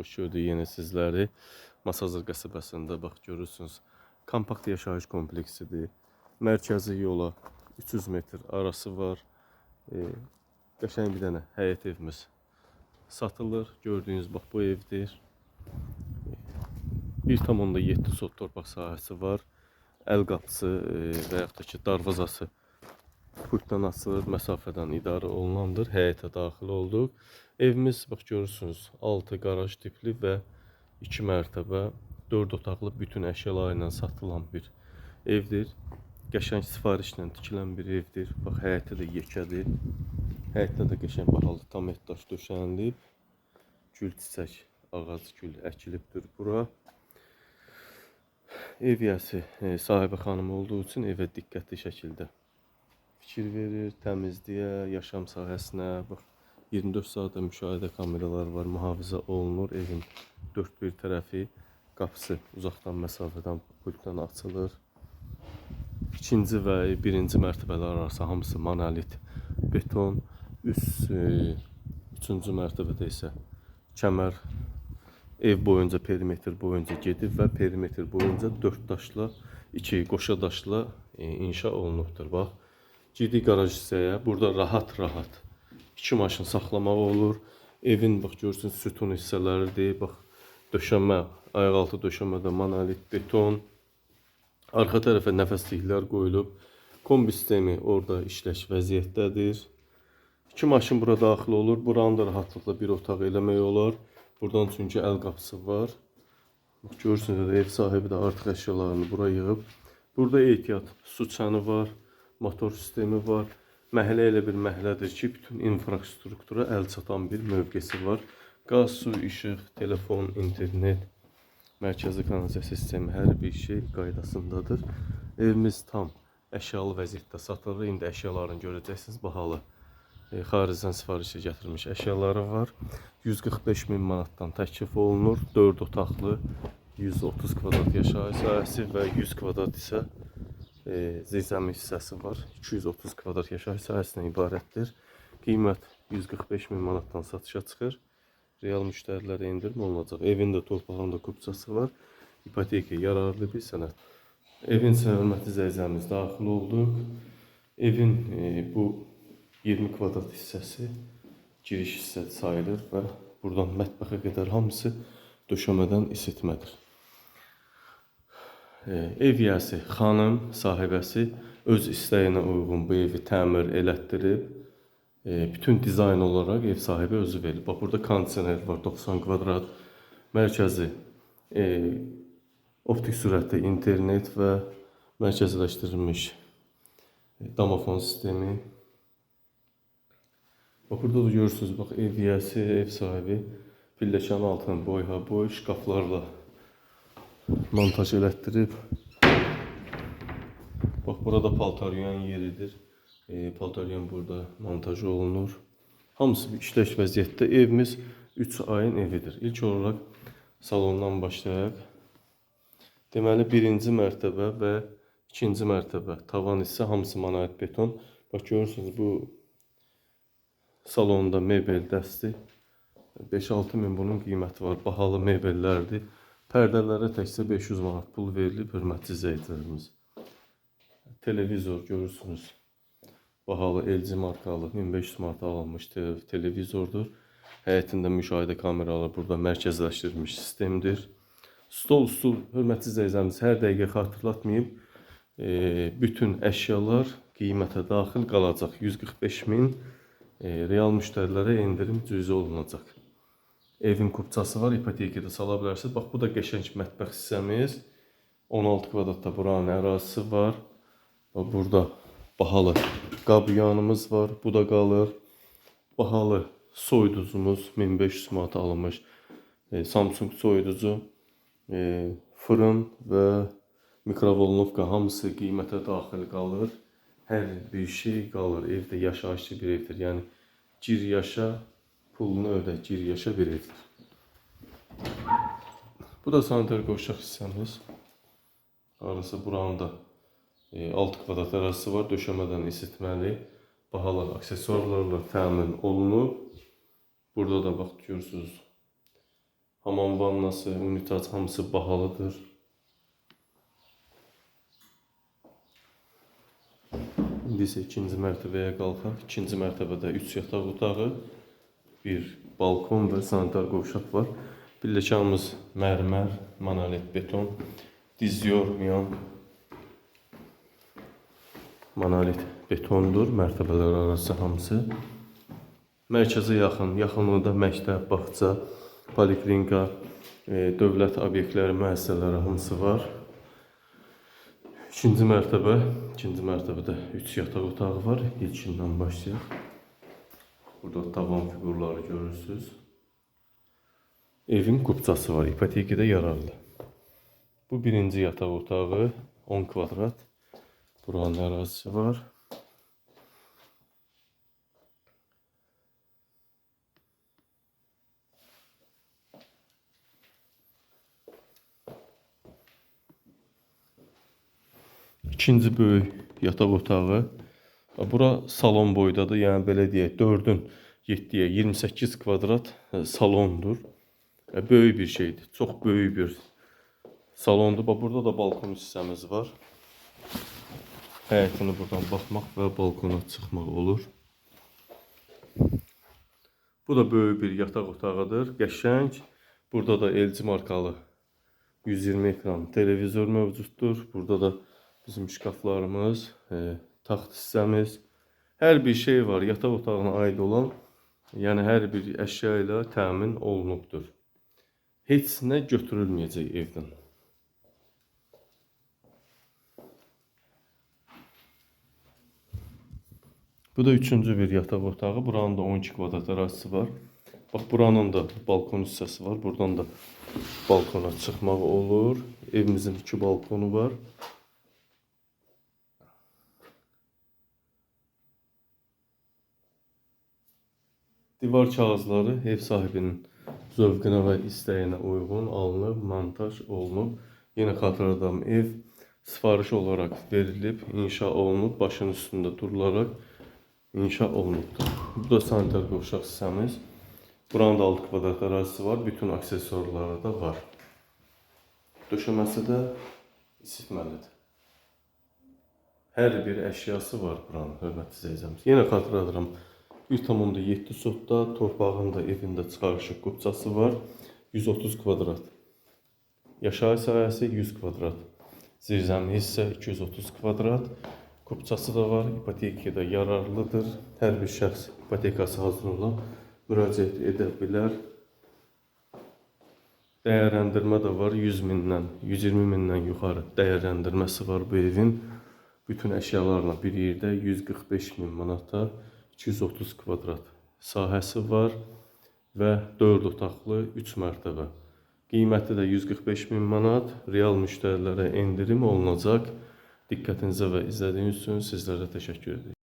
xoş gördük yenə sizləri. Masazır qəsəbəsində bax görürsünüz. Kompakt yaşayış kompleksidir. Mərkəzi yola 300 metr arası var. E, qəşəng bir dənə həyət evimiz satılır. Gördüyünüz bax bu evdir. E, 1,7 sot torpaq sahəsi var. Əl qapısı e, və yaxud da ki darvazası pultdan açılır, məsafədən idarə olunandır. Həyətə daxil olduq. Evimiz bax görürsünüz, 6 qaraj tipli və 2 mərtəbə, 4 otaqlı bütün əşyaları satılan bir evdir. Qəşəng sifarişlə tikilən bir evdir. Bax həyəti də yekədir. Həyətdə də qəşəng bahalı tam etdaş döşənilib. Gül çiçək, ağac gül əkilibdir bura. Ev yəsi e, sahibi xanım olduğu üçün evə diqqətli şəkildə fikir verir, təmizliyə, yaşam sahəsinə, bax 24 saatda müşahidə kameraları var, mühafizə olunur. Evin dörd bir tərəfi, qapısı uzaqdan məsafədən pultdan açılır. İkinci və birinci mərtəbələr arası hamısı monolit beton. Üst e, üçüncü mərtəbədə isə kəmər ev boyunca perimetr boyunca gedib və perimetr boyunca 4 daşla, 2 qoşa daşla e, inşa olunubdur. Bax, girdik qaraj hissəyə. Burada rahat-rahat iki maşın saxlamaq olur. Evin bax görürsünüz sütun hissələridir. Bax döşəmə, ayaqaltı döşəmədə monolit beton. Arxa tərəfə nəfəsliklər qoyulub. Kombi sistemi orada işləş vəziyyətdədir. İki maşın bura daxil olur. Buranı da rahatlıqla bir otaq eləmək olar. Buradan çünki əl qapısı var. Bax, Görürsünüz ev sahibi də artıq əşyalarını bura yığıb. Burada ehtiyat su çanı var, motor sistemi var. Məhəllə elə bir məhəllədir ki, bütün infrastruktura əl çatan bir mövqesi var. Qaz, su, işıq, telefon, internet, mərkəzi kanalizasiya sistemi hər bir şey qaydasındadır. Evimiz tam əşyalı vəziyyətdə satılır. İndi əşyalarını görəcəksiniz bahalı. E, xaricdən sifarişə gətirmiş əşyaları var. 145 min manatdan təklif olunur. 4 otaqlı 130 kvadrat yaşayış sahəsi və 100 kvadrat isə e, zirzəmi hissəsi var. 230 kvadrat yaşayış sahəsindən ibarətdir. Qiymət 145 min manatdan satışa çıxır. Real müştərilərə endirim olunacaq. Evin də torpağında kupçası var. İpoteka yararlı bir sənəd. Evin isə hörmətli zəyzəmiz daxil olduq. Evin e, bu 20 kvadrat hissəsi giriş hissə sayılır və buradan mətbəxə qədər hamısı döşəmədən isitmədir. E, ev yəsi xanım sahibəsi öz istəyinə uyğun bu evi təmir elətdirib. E, bütün dizayn olaraq ev sahibi özü verib. Bax burada kondisioner var 90 kvadrat. Mərkəzi e, optik sürətli internet və mərkəziləşdirilmiş e, domofon sistemi. Bax burada da görürsünüz bax ev yiyəsi, ev sahibi pilləkənin altına boyha boy şkaflarla montaj elətdirib. Bax burada paltaryan yeridir. E, paltaryan burada montaj olunur. Hamısı bir işləş vəziyyətdə. Evimiz 3 ayın evidir. İlk olaraq salondan başlayaq. Deməli birinci mərtəbə və ikinci mərtəbə. Tavan isə hamısı monolit beton. Bax görürsünüz bu salonda mebel dəsti 5-6 min bunun qiyməti var. Bahalı mebellərdir. Pərdələrə təkcə 500 manat pul verilib, hörmətli izləyicilərimiz. Televizor görürsünüz. Bahalı LG markalı 1500 manata alınmış te televizordur. Həyətində müşahidə kameraları burada mərkəzləşdirilmiş sistemdir. Stol, stul, hörmətli izləyicilərimiz, hər dəqiqə xatırlatmayıb, e, bütün əşyalar qiymətə daxil qalacaq. 145 min e, real müştərilərə endirim cüzi olunacaq. Evin kupçası var, ipotekada sala bilərsiniz. Bax, bu da qəşəng mətbəx hissəmiz. 16 kvadratda buranın ərazisi var. Bax, burada bahalı qab yanımız var, bu da qalır. Bahalı soyuducumuz 1500 manata alınmış. E, Samsung soyuducu, e, fırın və mikrovolnovka hamısı qiymətə daxil qalır. Hər bir şey qalır. Evdə yaşayışlı bir evdir. Yəni gir yaşa, pulunu ödə, gir yaşa bir evdir. Bu da sanitar qoşaq hissəmiz. Arası buranın da e, 6 kvadrat ərazisi var. Döşəmədən isitməli. Bahalı aksesuarlarla təmin olunub. Burada da bax görürsünüz. Hamam vannası, unitaz hamısı bahalıdır. İndi isə ikinci mərtəbəyə qalxaq. İkinci mərtəbədə 3 yataq otağı, bir balkon və sanitar qovşaq var. Pilləkanımız mərmər, monolit beton, diz yormayan monolit betondur. Mərtəbələr arası hamısı. Mərkəzə yaxın, yaxınlıqda məktəb, bağça, poliklinika, e, dövlət obyektləri, müəssisələri hamısı var. İkinci mərtəbə, ikinci mərtəbədə 3 yataq otağı var. İlkindən başlayaq. Burada tavan fiqurları görürsüz. Evin kupçası var, ipotekada yararlı. Bu birinci yataq otağı 10 kvadrat. Buranın ərazisi var. İkinci böyük yataq otağı. Bura salon boydadır. Yəni belə deyək, 4-ün 7-yə 28 kvadrat e, salondur. E, Böyük bir şeydir. Çox böyük bir salondur. Burada da balkon hissəmiz var. Həyətini buradan baxmaq və balkona çıxmaq olur. Bu da böyük bir yataq otağıdır. Qəşəng. Burada da LG markalı 120 ekran televizor mövcuddur. Burada da bizim şkaflarımız, e, taxt hissəmiz, hər bir şey var. Yataq otağına aid olan, yəni hər bir əşya ilə təmin olunubdur. Heç nə götürülməyəcək evdən. Bu da üçüncü bir yataq otağı. Buranın da 12 kvadrat ərazisi var. Bax buranın da balkon hissəsi var. Buradan da balkona çıxmaq olur. Evimizin iki balkonu var. Divar kağızları ev sahibinin zövqünə və istəyinə uyğun alınıb, montaj olunub. Yenə xatırladam, ev sifariş olaraq verilib, inşa olunub, başın üstündə durularaq inşa olunubdur. Bu da sanitar qovşaq hissəmiz. Buranın da 6 kvadrat ərazisi var, bütün aksesuarları da var. Döşəməsi də isitməlidir. Hər bir əşyası var buranın, hörmətli izləyicimiz. Yenə xatırladıram, 1,7 sotda torpağın da evində çıxarışıq qupçası var. 130 kvadrat. Yaşayış sahəsi 100 kvadrat. Zirzəmi hissə 230 kvadrat. Qupçası da var, ipotekada yararlıdır. Hər bir şəxs ipotekası hazır olan müraciət edə bilər. Dəyərləndirmə də var 100 mindən, 120 mindən yuxarı dəyərləndirməsi var bu evin. Bütün əşyalarla bir yerdə 145 min manata 230 kvadrat sahəsi var və 4 otaqlı 3 mərtəbə. Qiyməti də 145 min manat. Real müştərilərə endirim olunacaq. Diqqətinizə və izlədiyiniz üçün sizlərə təşəkkür edirəm.